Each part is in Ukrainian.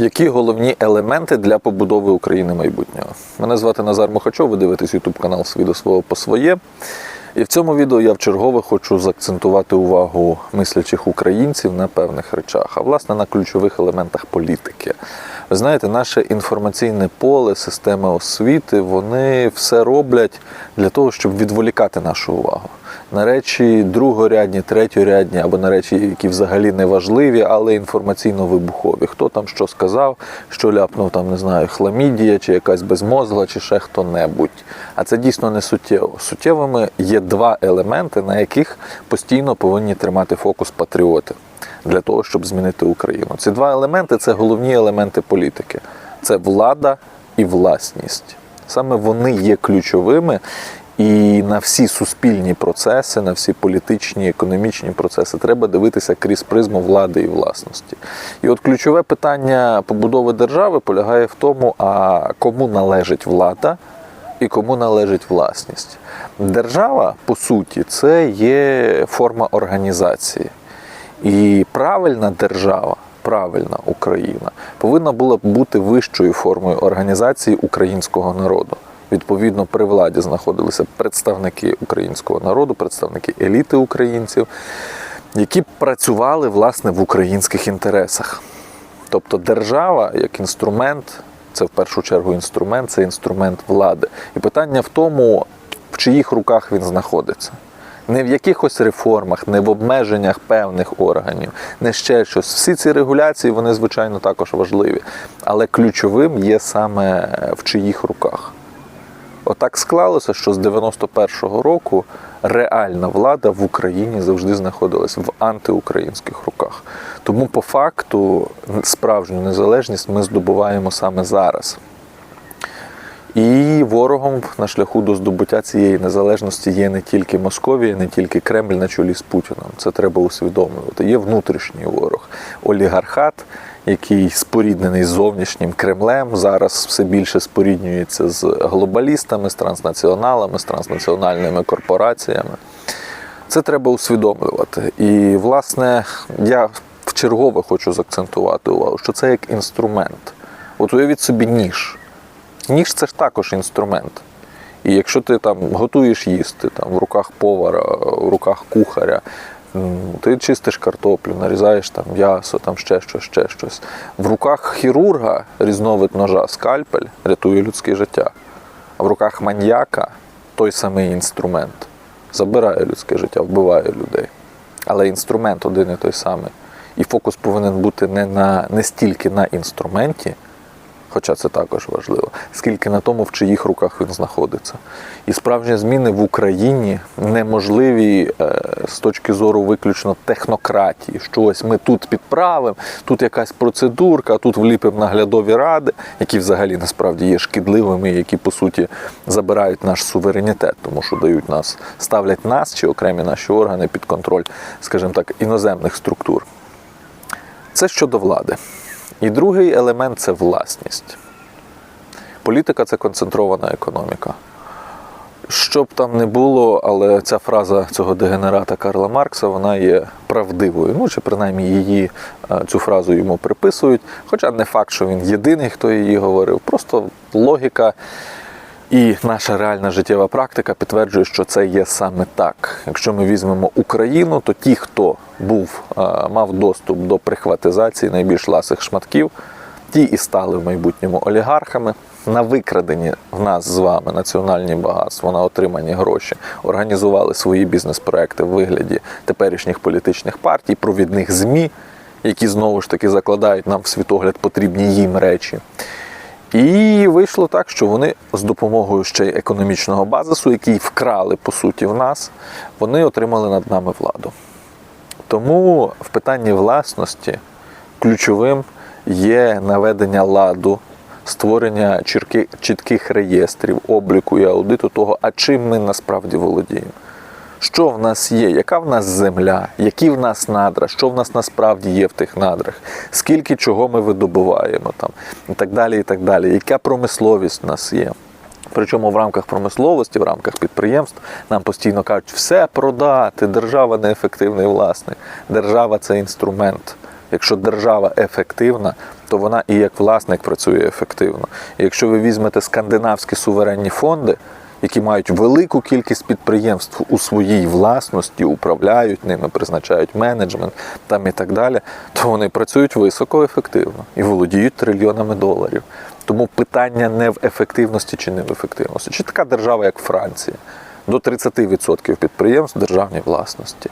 Які головні елементи для побудови України майбутнього? Мене звати Назар Мухачов, ви дивитесь YouTube канал «Свій до свого по своє. І в цьому відео я вчергове хочу заакцентувати увагу мислячих українців на певних речах, а власне на ключових елементах політики. Ви знаєте, наше інформаційне поле, система освіти, вони все роблять для того, щоб відволікати нашу увагу на речі другорядні, третьорядні або на речі, які взагалі не важливі, але інформаційно вибухові. Хто там що сказав, що ляпнув там, не знаю, хламідія, чи якась безмозгла, чи ще хто-небудь. А це дійсно не суттєво. Суттєвими є два елементи, на яких постійно повинні тримати фокус патріоти для того, щоб змінити Україну. Ці два елементи це головні елементи політики: це влада і власність. Саме вони є ключовими. І на всі суспільні процеси, на всі політичні, економічні процеси треба дивитися крізь призму влади і власності. І от ключове питання побудови держави полягає в тому, а кому належить влада і кому належить власність. Держава, по суті, це є форма організації. І правильна держава, правильна Україна повинна була б бути вищою формою організації українського народу. Відповідно, при владі знаходилися представники українського народу, представники еліти українців, які працювали власне в українських інтересах. Тобто держава як інструмент, це в першу чергу інструмент, це інструмент влади. І питання в тому, в чиїх руках він знаходиться. Не в якихось реформах, не в обмеженнях певних органів, не ще щось. Всі ці регуляції, вони, звичайно, також важливі. Але ключовим є саме в чиїх руках. Отак склалося, що з 91-го року реальна влада в Україні завжди знаходилась в антиукраїнських руках. Тому по факту справжню незалежність ми здобуваємо саме зараз. І ворогом на шляху до здобуття цієї незалежності є не тільки Московія, не тільки Кремль на чолі з Путіном. Це треба усвідомлювати. Є внутрішній ворог, олігархат, який споріднений з зовнішнім Кремлем, зараз все більше споріднюється з глобалістами, з транснаціоналами, з транснаціональними корпораціями. Це треба усвідомлювати. І, власне, я вчергове хочу заакцентувати увагу, що це як інструмент. От уявіть собі ніж. Ніж це ж також інструмент. І якщо ти там готуєш їсти там, в руках повара, в руках кухаря, ти чистиш картоплю, нарізаєш там м'ясо, там ще щось, ще щось. В руках хірурга різновид ножа, скальпель рятує людське життя. А в руках маньяка той самий інструмент забирає людське життя, вбиває людей. Але інструмент один і той самий. І фокус повинен бути не, на, не стільки на інструменті хоча це також важливо, скільки на тому, в чиїх руках він знаходиться. І справжні зміни в Україні неможливі е, з точки зору виключно технократії. Що ось ми тут підправимо, тут якась процедурка, тут вліпимо наглядові ради, які взагалі насправді є шкідливими, які по суті забирають наш суверенітет, тому що дають нас, ставлять нас чи окремі наші органи під контроль, скажімо так, іноземних структур. Це щодо влади. І другий елемент це власність. Політика це концентрована економіка. Що б там не було, але ця фраза цього дегенерата Карла Маркса вона є правдивою. Ну чи принаймні її цю фразу йому приписують. Хоча не факт, що він єдиний, хто її говорив. Просто логіка і наша реальна життєва практика підтверджує, що це є саме так. Якщо ми візьмемо Україну, то ті, хто був, мав доступ до прихватизації найбільш ласих шматків, ті і стали в майбутньому олігархами. На викрадені в нас з вами національні багатства, на отримані гроші, організували свої бізнес-проекти в вигляді теперішніх політичних партій, провідних ЗМІ, які знову ж таки закладають нам в світогляд потрібні їм речі. І вийшло так, що вони з допомогою ще й економічного базису, який вкрали по суті в нас, вони отримали над нами владу. Тому в питанні власності ключовим є наведення ладу, створення чітких реєстрів, обліку і аудиту того, а чим ми насправді володіємо. Що в нас є, яка в нас земля, які в нас надра, що в нас насправді є в тих надрах, скільки чого ми видобуваємо там, і так далі, і так далі, яка промисловість в нас є. Причому в рамках промисловості, в рамках підприємств нам постійно кажуть, все продати, держава неефективний власник. Держава це інструмент. Якщо держава ефективна, то вона і як власник працює ефективно. І якщо ви візьмете скандинавські суверенні фонди, які мають велику кількість підприємств у своїй власності, управляють ними, призначають менеджмент там і так далі, то вони працюють високоефективно і володіють трильйонами доларів. Тому питання не в ефективності чи не в ефективності. Чи така держава, як Франція, до 30% підприємств державній власності.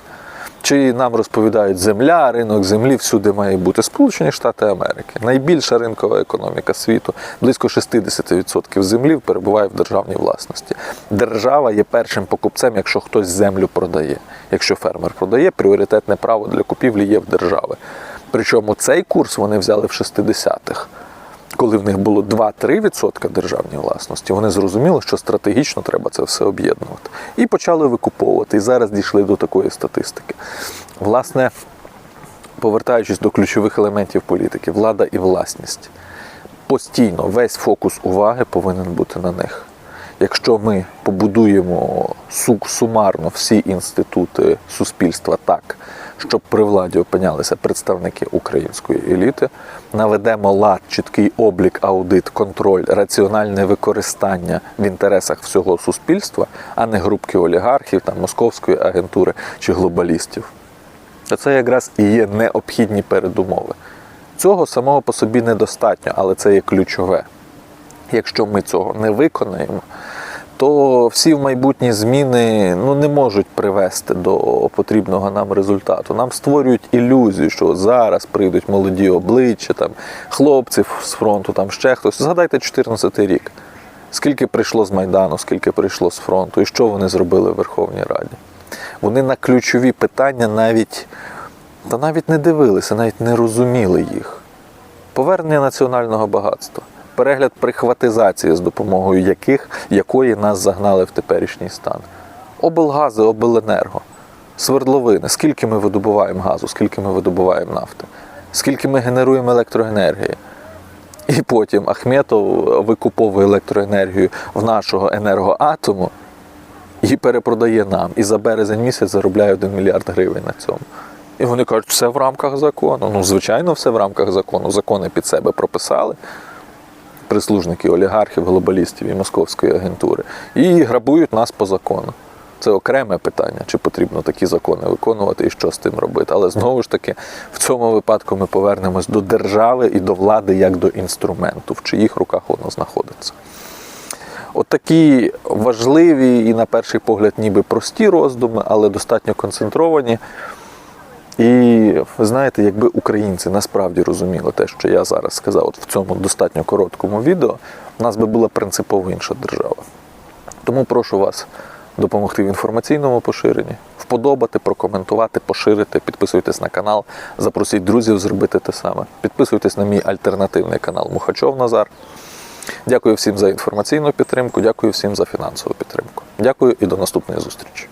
Чи нам розповідають земля, ринок землі всюди має бути Сполучені Штати Америки. Найбільша ринкова економіка світу, близько 60% землі перебуває в державній власності. Держава є першим покупцем, якщо хтось землю продає. Якщо фермер продає, пріоритетне право для купівлі є в держави. Причому цей курс вони взяли в 60-х. Коли в них було 2-3% державної власності, вони зрозуміли, що стратегічно треба це все об'єднувати. І почали викуповувати. І зараз дійшли до такої статистики. Власне, повертаючись до ключових елементів політики, влада і власність. Постійно весь фокус уваги повинен бути на них. Якщо ми побудуємо сумарно всі інститути суспільства так, щоб при владі опинялися представники української еліти, наведемо лад, чіткий облік, аудит, контроль, раціональне використання в інтересах всього суспільства, а не групки олігархів, там, московської агентури чи глобалістів. Це якраз і є необхідні передумови. Цього самого по собі недостатньо, але це є ключове. Якщо ми цього не виконаємо, то всі в майбутні зміни ну, не можуть привести до потрібного нам результату. Нам створюють ілюзію, що зараз прийдуть молоді обличчя, там, хлопці з фронту, там ще хтось. Згадайте 14 рік. Скільки прийшло з Майдану, скільки прийшло з фронту, і що вони зробили в Верховній Раді? Вони на ключові питання навіть, та навіть не дивилися, навіть не розуміли їх. Повернення національного багатства, перегляд прихватизації, з допомогою яких, якої нас загнали в теперішній стан. Облгази, обленерго, свердловини, скільки ми видобуваємо газу, скільки ми видобуваємо нафти, скільки ми генеруємо електроенергії. І потім Ахметов викуповує електроенергію в нашого енергоатому і перепродає нам. І за березень місяць заробляє 1 мільярд гривень на цьому. І вони кажуть, все в рамках закону. Ну, звичайно, все в рамках закону. Закони під себе прописали. Прислужники олігархів, глобалістів і московської агентури. І грабують нас по закону. Це окреме питання, чи потрібно такі закони виконувати і що з тим робити. Але знову ж таки, в цьому випадку ми повернемось до держави і до влади як до інструменту, в чиїх руках воно знаходиться. От такі важливі і, на перший погляд, ніби прості роздуми, але достатньо концентровані. І ви знаєте, якби українці насправді розуміли те, що я зараз сказав, от в цьому достатньо короткому відео, в нас би була принципово інша держава. Тому прошу вас допомогти в інформаційному поширенні, вподобати, прокоментувати, поширити, підписуйтесь на канал, запросіть друзів зробити те саме. Підписуйтесь на мій альтернативний канал Мухачов Назар. Дякую всім за інформаційну підтримку, дякую всім за фінансову підтримку. Дякую і до наступної зустрічі.